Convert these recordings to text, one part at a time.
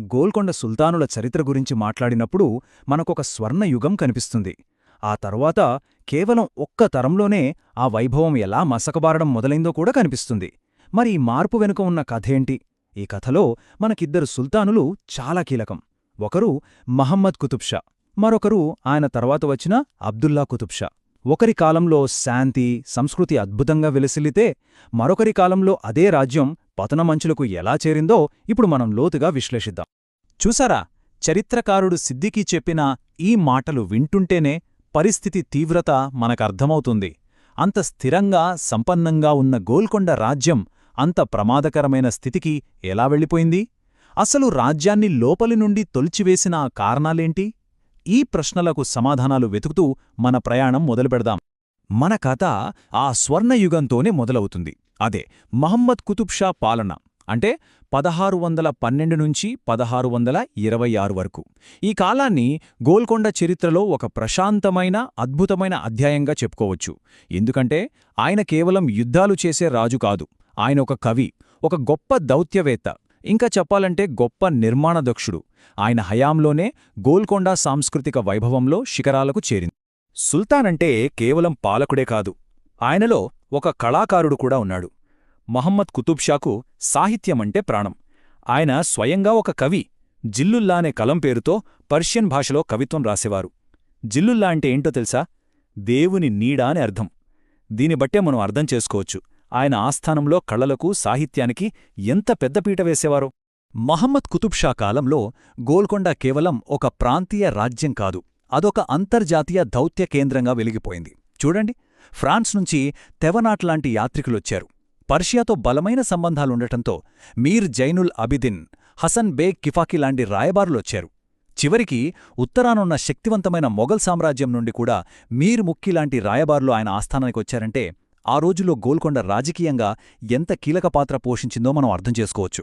గోల్కొండ సుల్తానుల చరిత్ర గురించి మాట్లాడినప్పుడు మనకొక స్వర్ణయుగం కనిపిస్తుంది. ఆ తరువాత కేవలం ఒక్క తరంలోనే ఆ వైభవం ఎలా మసకబారడం మొదలైందో కూడా కనిపిస్తుంది. మరి ఈ మార్పు వెనుక ఉన్న కథేంటి? ఈ కథలో మనకిద్దరు సుల్తానులు చాలా కీలకం. ఒకరు మహమ్మద్ కుతుబ్షా మరొకరు ఆయన తర్వాత వచ్చిన అబ్దుల్లా కుతుబ్ షా ఒకరి కాలంలో శాంతి సంస్కృతి అద్భుతంగా వెలసిల్లితే మరొకరి కాలంలో అదే రాజ్యం పతనమంచులకు ఎలా చేరిందో ఇప్పుడు మనం లోతుగా విశ్లేషిద్దాం. చూసారా? చరిత్రకారుడు సిద్దికీ చెప్పిన ఈ మాటలు వింటుంటేనే పరిస్థితి తీవ్రత మనకర్థమవుతుంది. అంత స్థిరంగా సంపన్నంగా ఉన్న గోల్కొండ రాజ్యం అంత ప్రమాదకరమైన స్థితికి ఎలా వెళ్ళిపోయింది? అసలు రాజ్యాన్ని లోపలి నుండి తొలిచివేసిన కారణాలేంటి? ఈ ప్రశ్నలకు సమాధానాలు వెతుకుతూ మన ప్రయాణం మొదలుపెడదాం. మన కథ ఆ స్వర్ణయుగంతోనే మొదలవుతుంది. అదే మహమ్మద్ కుతుబ్ షా పాలన. అంటే పదహారు వందల పన్నెండు నుంచి పదహారు వందల ఇరవై ఆరు వరకు. ఈ కాలాన్ని గోల్కొండ చరిత్రలో ఒక ప్రశాంతమైన అద్భుతమైన అధ్యాయంగా చెప్పుకోవచ్చు. ఎందుకంటే ఆయన కేవలం యుద్ధాలు చేసే రాజు కాదు. ఆయన ఒక కవి ఒక గొప్ప దౌత్యవేత్త. ఇంకా చెప్పాలంటే గొప్ప నిర్మాణదక్షుడు. ఆయన హయాంలోనే గోల్కొండ సాంస్కృతిక వైభవంలో శిఖరాలకు చేరింది. సుల్తానంటే కేవలం పాలకుడే కాదు ఆయనలో ఒక కళాకారుడు కూడా ఉన్నాడు. మహమ్మద్ కుతుబ్షాకు సాహిత్యమంటే ప్రాణం. ఆయన స్వయంగా ఒక కవి జిల్లుల్లా అనే కలం పేరుతో పర్షియన్ భాషలో కవిత్వం రాసేవారు. జిల్లుల్లా అంటే ఏంటో తెలుసా? దేవుని నీడా అని అర్థం. దీని బట్టే మనం అర్థం చేసుకోవచ్చు. ఆయన ఆస్థానంలో కళలకు సాహిత్యానికి ఎంత పెద్దపీట వేసేవారో? మహమ్మద్ కుతుబ్ షా కాలంలో గోల్కొండ కేవలం ఒక ప్రాంతీయ రాజ్యం కాదు అదొక అంతర్జాతీయ దౌత్య కేంద్రంగా వెలిగిపోయింది. చూడండి ఫ్రాన్స్ నుంచి తెవనాట్లాంటి యాత్రికులొచ్చారు. పర్షియాతో బలమైన సంబంధాలుండటంతో మీర్ జైనుల్ అబిదిన్ హసన్ బేగ్ కిఫాకి లాంటి రాయబారులొచ్చారు. చివరికి ఉత్తరానున్న శక్తివంతమైన మొఘల్ సామ్రాజ్యం నుండి కూడా మీర్ ముక్కిలాంటి రాయబారులు ఆయన ఆస్థానానికొచ్చారంటే ఆ రోజుల్లో గోల్కొండ రాజకీయంగా ఎంత కీలక పాత్ర పోషించిందో మనం అర్థం చేసుకోవచ్చు.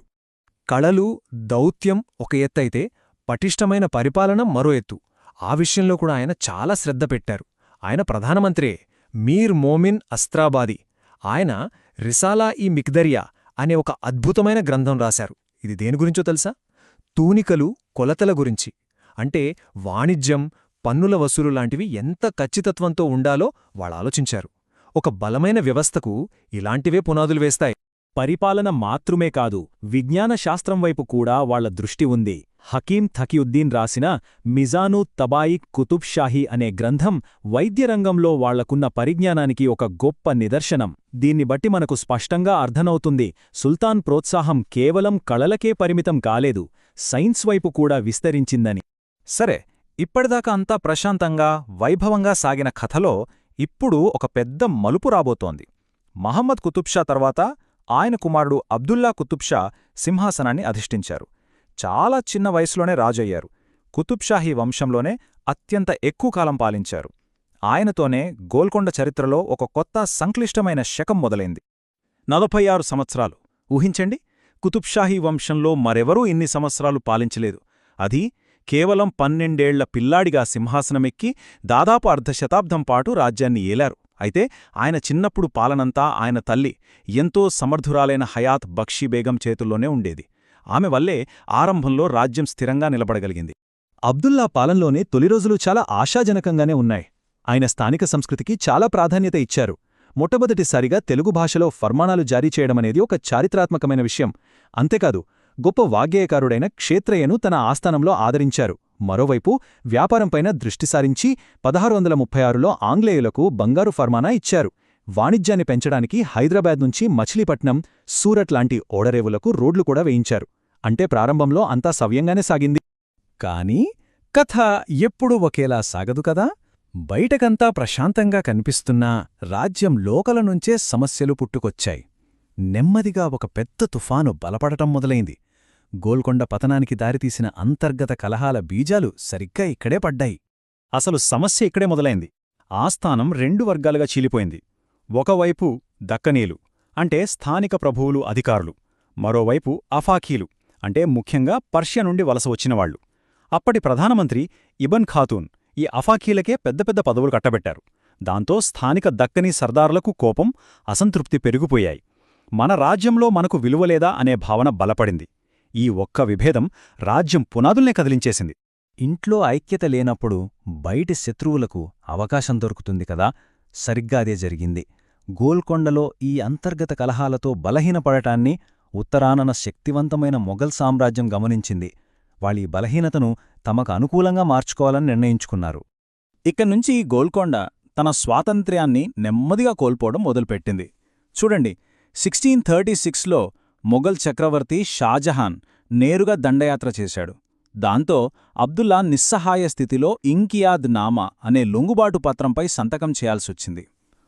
కళలు దౌత్యం ఒక ఎత్తైతే పటిష్టమైన పరిపాలన మరో ఎత్తు. ఆ విషయంలో కూడా ఆయన చాలా శ్రద్ధ పెట్టారు. ఆయన ప్రధానమంత్రే మీర్ మోమిన్ అస్త్రాబాది. ఆయన రిసాలా ఈ మిక్దరియా అనే ఒక అద్భుతమైన గ్రంథం రాశారు. ఇది దేని గురించో తెలుసా? తూనికలు కొలతల గురించి. అంటే వాణిజ్యం పన్నుల వసూలు లాంటివి ఎంత ఖచ్చితత్వంతో ఉండాలో వాళ్ళాలోచించారు ఒక బలమైన వ్యవస్థకు ఇలాంటివే పునాదులు వేస్తాయి. పరిపాలన మాత్రమే కాదు విజ్ఞాన శాస్త్రం వైపు కూడా వాళ్ళ దృష్టి ఉంది. హకీం థకియుద్దీన్ రాసిన మిజాను తబాయి కుతుబ్ షాహీ అనే గ్రంథం వైద్యరంగంలో వాళ్ళకున్న పరిజ్ఞానానికి ఒక గొప్ప నిదర్శనం. దీన్ని బట్టి మనకు స్పష్టంగా అర్థమవుతుంది సుల్తాన్ ప్రోత్సాహం కేవలం కళలకే పరిమితం కాలేదు సైన్స్ వైపు కూడా విస్తరించిందని. సరే ఇప్పటిదాకా అంతా ప్రశాంతంగా వైభవంగా సాగిన కథలో ఇప్పుడు ఒక పెద్ద మలుపు రాబోతోంది. మహమ్మద్ కుతుబ్షా తర్వాత ఆయన కుమారుడు అబ్దుల్లా కుతుబ్షా సింహాసనాన్ని అధిష్ఠించారు. చాలా చిన్న వయసులోనే రాజయ్యారు. కుతుబ్షాహీ వంశంలోనే అత్యంత ఎక్కువ కాలం పాలించారు. ఆయనతోనే గోల్కొండ చరిత్రలో ఒక కొత్త సంక్లిష్టమైన శకం మొదలైంది. నలభై ఆరు సంవత్సరాలు. ఊహించండి కుతుబ్షాహీ వంశంలో మరెవరూ ఇన్ని సంవత్సరాలు పాలించలేదు. అది కేవలం పన్నెండేళ్ళ పిల్లాడిగా సింహాసనమెక్కి దాదాపు అర్ధశతాబ్దం పాటు రాజ్యాన్ని ఏలారు. అయితే ఆయన చిన్నప్పుడు పాలనంతా ఆయన తల్లి ఎంతో సమర్థురాలైన హయాత్ బక్షీబేగం చేతుల్లోనే ఉండేది. ఆమె వల్లే ఆరంభంలో రాజ్యం స్థిరంగా నిలబడగలిగింది. అబ్దుల్లా పాలనలోనే తొలి రోజులు చాలా ఆశాజనకంగానే ఉన్నాయి. ఆయన స్థానిక సంస్కృతికి చాలా ప్రాధాన్యత ఇచ్చారు. మొట్టమొదటిసారిగా తెలుగు భాషలో ఫర్మానాలు జారీ చేయడమనేది ఒక చారిత్రాత్మకమైన విషయం. అంతేకాదు గొప్ప వాగ్గేయకారుడైన క్షేత్రయ్యను తన ఆస్థానంలో ఆదరించారు. మరోవైపు వ్యాపారంపైన దృష్టి సారించి పదహారు వందల ముప్పై ఆరులో ఆంగ్లేయులకు బంగారు ఫర్మానా ఇచ్చారు. వాణిజ్యాన్ని పెంచడానికి హైదరాబాద్ నుంచి మచిలీపట్నం సూరట్ లాంటి ఓడరేవులకు రోడ్లు కూడా వేయించారు. అంటే ప్రారంభంలో అంతా సవ్యంగానే సాగింది. కాని కథ ఎప్పుడూ ఒకేలా సాగదు కదా? బయటకంతా ప్రశాంతంగా కనిపిస్తున్నా రాజ్యం లోకల నుంచే సమస్యలు పుట్టుకొచ్చాయి. నెమ్మదిగా ఒక పెద్ద తుఫాను బలపడటం మొదలైంది. గోల్కొండ పతనానికి దారితీసిన అంతర్గత కలహాల బీజాలు సరిగ్గా ఇక్కడే పడ్డాయి. అసలు సమస్య ఇక్కడే మొదలైంది. ఆస్థానం రెండు వర్గాలుగా చీలిపోయింది. ఒకవైపు దక్కనీలు అంటే స్థానిక ప్రభువులు అధికారులు. మరోవైపు అఫాఖీలు అంటే ముఖ్యంగా పర్షియా నుండి వలస వచ్చినవాళ్ళు అప్పటి ప్రధానమంత్రి ఇబన్ ఖాతూన్ ఈ అఫాఖీలకే పెద్ద పెద్ద పదవులు కట్టబెట్టారు. దాంతో స్థానిక దక్కనీ సర్దారులకు కోపం అసంతృప్తి పెరిగిపోయాయి. మన రాజ్యంలో మనకు విలువలేదా అనే భావన బలపడింది. ఈ ఒక్క విభేదం రాజ్యం పునాదుల్నే కదిలించేసింది. ఇంట్లో ఐక్యత లేనప్పుడు బయటి శత్రువులకు అవకాశం దొరుకుతుంది కదా? సరిగ్గా అదే జరిగింది. గోల్కొండలో ఈ అంతర్గత కలహాలతో బలహీనపడటాన్ని ఉత్తరానన శక్తివంతమైన మొఘల్ సామ్రాజ్యం గమనించింది. వాళ్ళీ బలహీనతను తమకు అనుకూలంగా మార్చుకోవాలని నిర్ణయించుకున్నారు. ఇక్కడ్నుంచి గోల్కొండ తన స్వాతంత్ర్యాన్ని నెమ్మదిగా కోల్పోవడం మొదలుపెట్టింది. చూడండి సిక్స్టీన్ థర్టీ సిక్స్లో మొఘల్ చక్రవర్తి షాజహాన్ నేరుగా దండయాత్ర చేశాడు. దాంతో అబ్దుల్లా నిస్సహాయ స్థితిలో ఇంకియాద్ నామా అనే లొంగుబాటు పత్రంపై సంతకం చేయాల్సొచ్చింది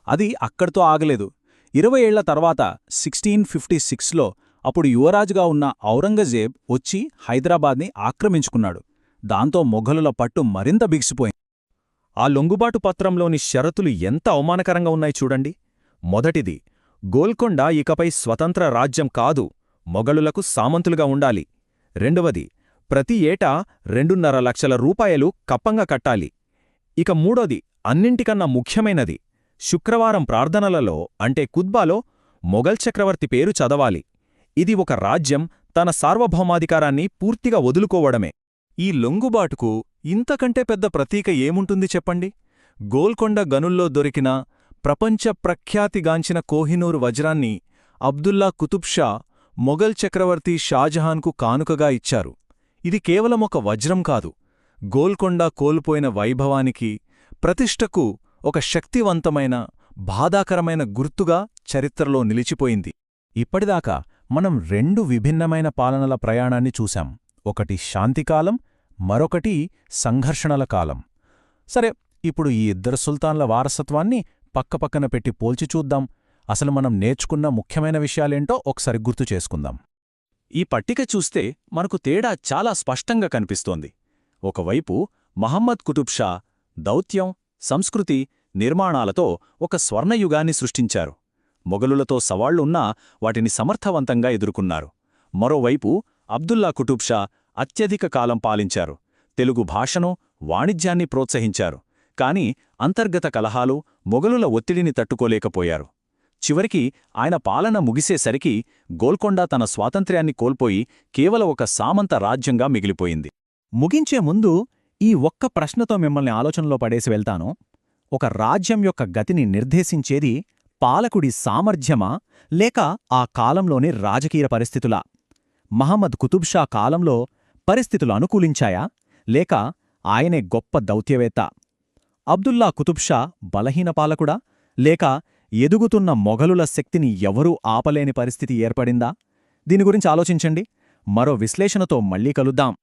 అది అక్కడితో ఆగలేదు. ఇరవై ఏళ్ళ తర్వాత సిక్స్టీన్ ఫిఫ్టీ సిక్స్లో అప్పుడు యువరాజుగా ఉన్న ఔరంగజేబ్ వచ్చి హైదరాబాద్ని ఆక్రమించుకున్నాడు. దాంతో మొఘలుల పట్టు మరింత బిగిసిపోయింది. ఆ లొంగుబాటు పత్రంలోని షరతులు ఎంత అవమానకరంగా ఉన్నాయి చూడండి. మొదటిది గోల్కొండ ఇకపై స్వతంత్ర రాజ్యం కాదు మొగలులకు సామంతులుగా ఉండాలి. రెండవది ప్రతి ఏటా రెండున్నర లక్షల రూపాయలు కప్పంగా కట్టాలి. ఇక మూడోది అన్నింటికన్నా ముఖ్యమైనది శుక్రవారం ప్రార్థనలలో అంటే కుద్బాలో మొఘల్ చక్రవర్తి పేరు చదవాలి. ఇది ఒక రాజ్యం తన సార్వభౌమాధికారాన్ని పూర్తిగా వదులుకోవడమే. ఈ లొంగుబాటుకు ఇంతకంటే పెద్ద ప్రతీక ఏముంటుంది చెప్పండి? గోల్కొండ గనుల్లో దొరికిన ప్రపంచ ప్రఖ్యాతిగాంచిన కోహినూరు వజ్రాన్ని అబ్దుల్లా కుతుబ్ షా మొఘల్ చక్రవర్తి షాజహాన్కు కానుకగా ఇచ్చారు. ఇది కేవలం ఒక వజ్రం కాదు. గోల్కొండ కోల్పోయిన వైభవానికి ప్రతిష్టకు ఒక శక్తివంతమైన బాధాకరమైన గుర్తుగా చరిత్రలో నిలిచిపోయింది. ఇప్పటిదాకా మనం రెండు విభిన్నమైన పాలనల ప్రయాణాన్ని చూశాం. ఒకటి శాంతికాలం మరొకటి సంఘర్షణల కాలం. సరే ఇప్పుడు ఈ ఇద్దరు సుల్తాన్ల వారసత్వాన్ని పక్కపక్కన పెట్టి పోల్చి చూద్దాం. అసలు మనం నేర్చుకున్న ముఖ్యమైన విషయాలేంటో ఒకసారి గుర్తు చేసుకుందాం. ఈ పట్టిక చూస్తే మనకు తేడా చాలా స్పష్టంగా కనిపిస్తోంది. ఒకవైపు మహమ్మద్ కుతుబ్ షా దౌత్యం సంస్కృతి నిర్మాణాలతో ఒక స్వర్ణయుగాన్ని సృష్టించారు. మొగలులతో సవాళ్ళున్నా వాటిని సమర్థవంతంగా ఎదుర్కొన్నారు. మరోవైపు అబ్దుల్లా కుటుబ్షా అత్యధిక కాలం పాలించారు. తెలుగు భాషను వాణిజ్యాన్ని ప్రోత్సహించారు. కాని అంతర్గత కలహాలు మొగలుల ఒత్తిడిని తట్టుకోలేకపోయారు. చివరికి ఆయన పాలన ముగిసేసరికి గోల్కొండ తన స్వాతంత్ర్యాన్ని కోల్పోయి కేవలం ఒక సామంత రాజ్యంగా మిగిలిపోయింది. ముగించే ముందు ఈ ఒక్క ప్రశ్నతో మిమ్మల్ని ఆలోచనలో పడేసి వెళ్తాను. ఒక రాజ్యం యొక్క గతిని నిర్దేశించేది పాలకుడి సామర్థ్యమా లేక ఆ కాలంలోని రాజకీయ పరిస్థితులా? మహమ్మద్ కుతుబ్ షా కాలంలో పరిస్థితులు అనుకూలించాయా లేక ఆయనే గొప్ప దౌత్యవేత్త? అబ్దుల్లా కుతుబ్ షా బలహీన పాలకుడా? లేక ఎదుగుతున్న మొఘలుల శక్తిని ఎవరూ ఆపలేని పరిస్థితి ఏర్పడిందా? దీని గురించి ఆలోచించండి. మరో విశ్లేషణతో మళ్ళీ కలుద్దాం.